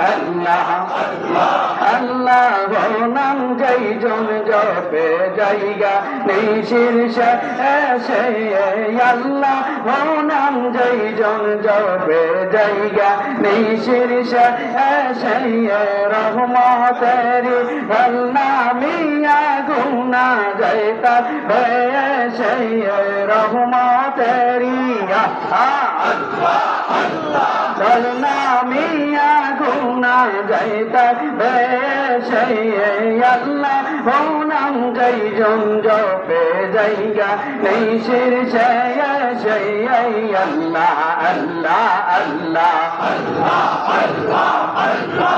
আল্লাহ আল্লাহ নাম যাই জন জপে জায়গা নেই শীর্ষে এসে আল্লাহ। নাম যাই জন জপে জায়গা নেই শীর্ষে এসে রহমতেরি আল্লাহ মিয়া গুনা যাইতা ভেসে রহমতেরি আল্লাহ গুনা যাইতা বেশে আল্লাহ হোনাম যাই জন জপে জায়গা নেই শির সে আল্লাহ আল্লাহ আল্লাহ। রহমতের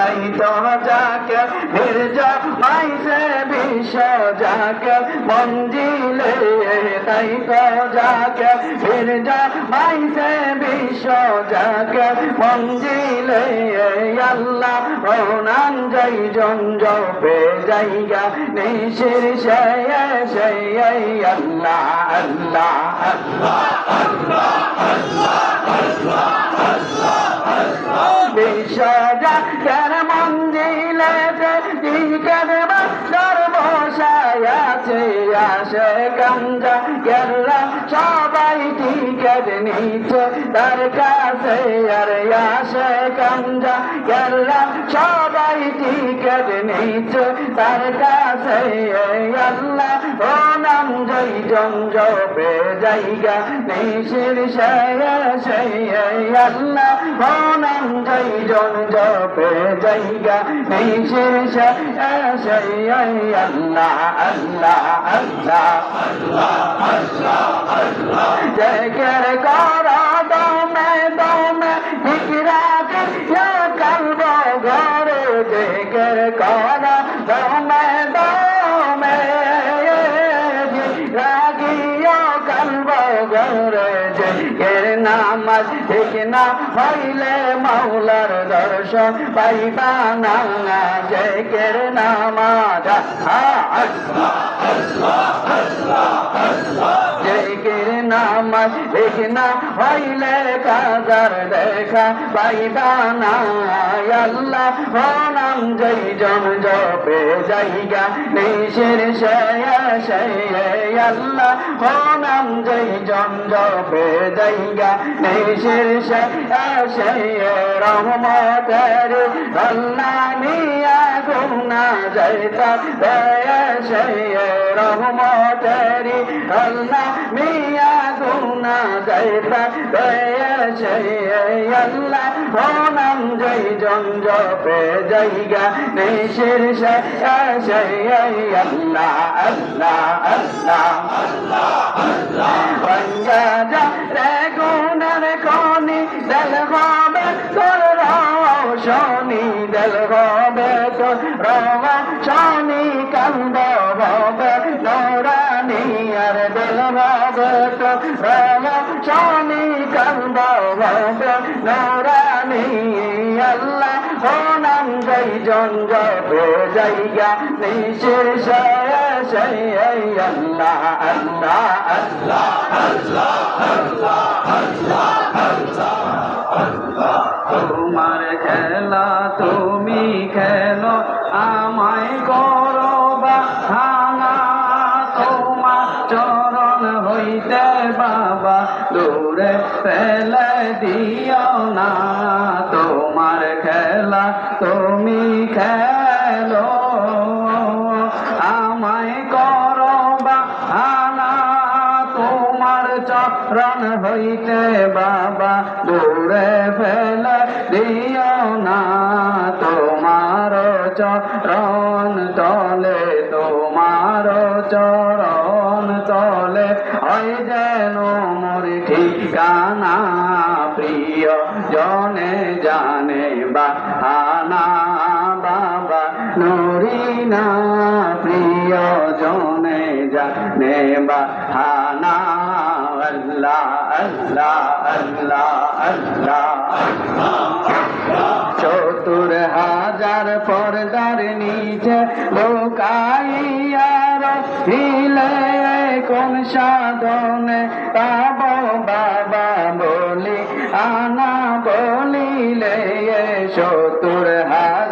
পাকে তাই তো যাকে মাইসে যাকে মঞ্জিলে তাই তো যাকে মির্জা মাইসে বিশ্ব মঞ্জিলে আল্লাহ প্রণাম যাই জন জপে জায়গা নিশির সে সে আল্লাহ আল্লাহ কেন মঞ্জিলেতে টিকের বাস্তর বসায় আছে আসে গঞ্জা গেলা সবাই টিকেট নিচে তার কাছে। আর আসে গঞ্জা গেলা সবাই টিকেট নিচে তার কাছে আল্লাহ, ও নাম জয় জন জপে জায়গা নিশির আল্লাহ, ও নাম জয় জন জপে জায়গা নিশির সে সে আল্লাহ আল্লাহ আল্লাহ জেকের কর নামাজ ঠিক না হইলে মাওলার দর্শন পাইবা না। জেকের নামাজ। জেকের ঠিক না হইলে কাজার দেখা পাইবা না আল্লাহ নাম জয় জন জপে জায়গা নিশের সে আল্লাহ ও নাম জয় জন জপে জায়গা নিশের সে রহমতের আল্লাহ নিয়া গুনা যাইতা সে রহমতেরি আল্লাহ আল্লাহ ও নাম জয় জন জপে জায়গা নিশির সে আল্লাহ আল্লাহ আল্লাহ হবে নৌরানি আল্লাহ ও নাম জয় জন জপে জায়গা নিশির তুমি খেলো ফেলে দিও না। তোমার খেলা তুমি খেলো। আমায় করো বাহানা। তোমার চরণ হইতে বাবা, দূরে ফেলে দিও না। তোমার চরণ তলে, তোমার চরণ তলে, হয় যেন ঠিকানা প্রিয়, জনে জানে বাহানা, বাবা নুরিনা প্রিয়, জনে জানে বাহানা। আল্লাহ আল্লাহ আল্লাহ আল্লাহ। চতুর হাজার পর্দার নিচে লোকাইয়ার হিলে কোন সাধনে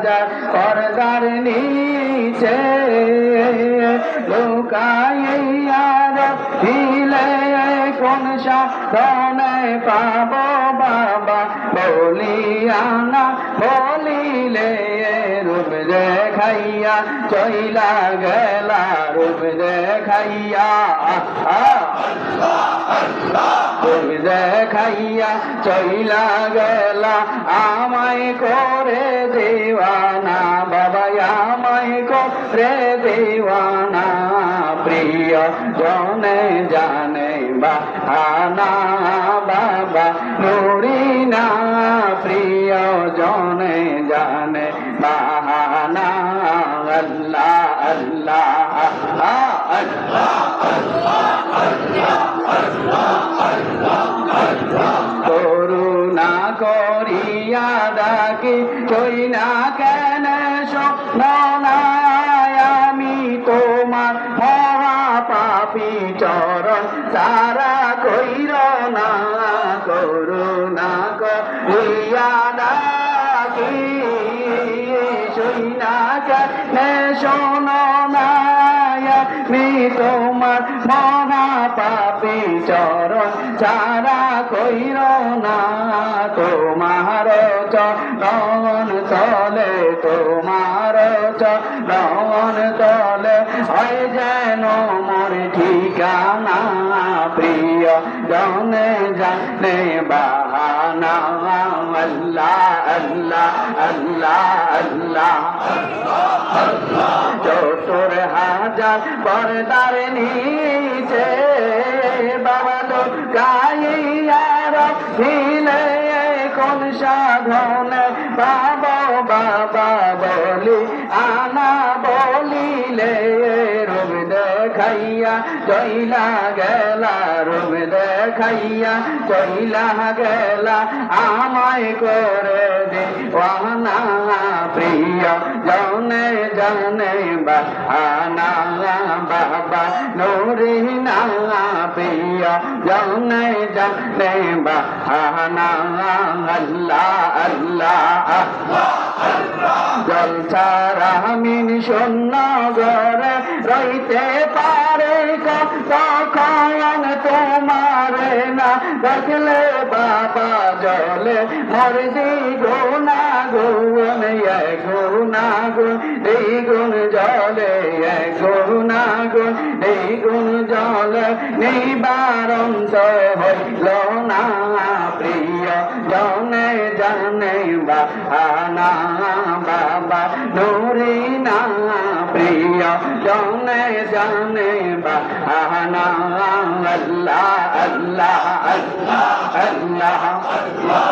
হাজার পর্দার নিচে লুকাইয়া দিলে কোন সাধনে পাব বাবা বলিয়ানা বলিলে দেখাইয়া, চইলা গেলা রূপ দেখাইয়া। রূপ দেখাইয়া, চইলা গেলা, আমায় করে দেওয়ানা বাবা আমায় করে দেওয়ানা। প্রিয় জনে জানে বাহানা, বাবা নুরিনা প্রিয় জনে জানে করুণা করিয়া ডাকি চই না কেন শোনায় আমি তোমার মহা পাপি চরণ তারা তোমার মহা পাপি চরণ চারা কইর না, তোমার চরণ তলে তোমার চরণ তলে হয় যেন মোর ঠিকানা প্রিয় জনে জানে বাহানা। আল্লাহ আল্লাহ আল্লাহ আল্লাহ চতুর হাজার পর্দার নিচে বাবা তো গাইয়ার হিলে কোন সাধন দেখাইয়া চইলা গেলা, আমায় করে দে। ওয়ানা প্রিয়, জনে জনে, বাহানা, বাবা, নুরি, না, প্রিয়, জনে জনে, বাহানা, আল্লাহ আল্লাহ জল ছাড়া মিন শূন্য গরে রইতে পারে কখন তোমার না দেখলে বাবা জলে। মর দি গুনা গুণ গুনা গুণ এই গুণ জলে গুনা গুণ এই গুণ জলে। নিবারন্ত হইল না প্রিয়, জনে, জানে বাহানা বাবা, নুরি না। প্রিয় জনে জানে বাহানা আল্লাহ আল্লাহ আল্লাহ আল্লাহ।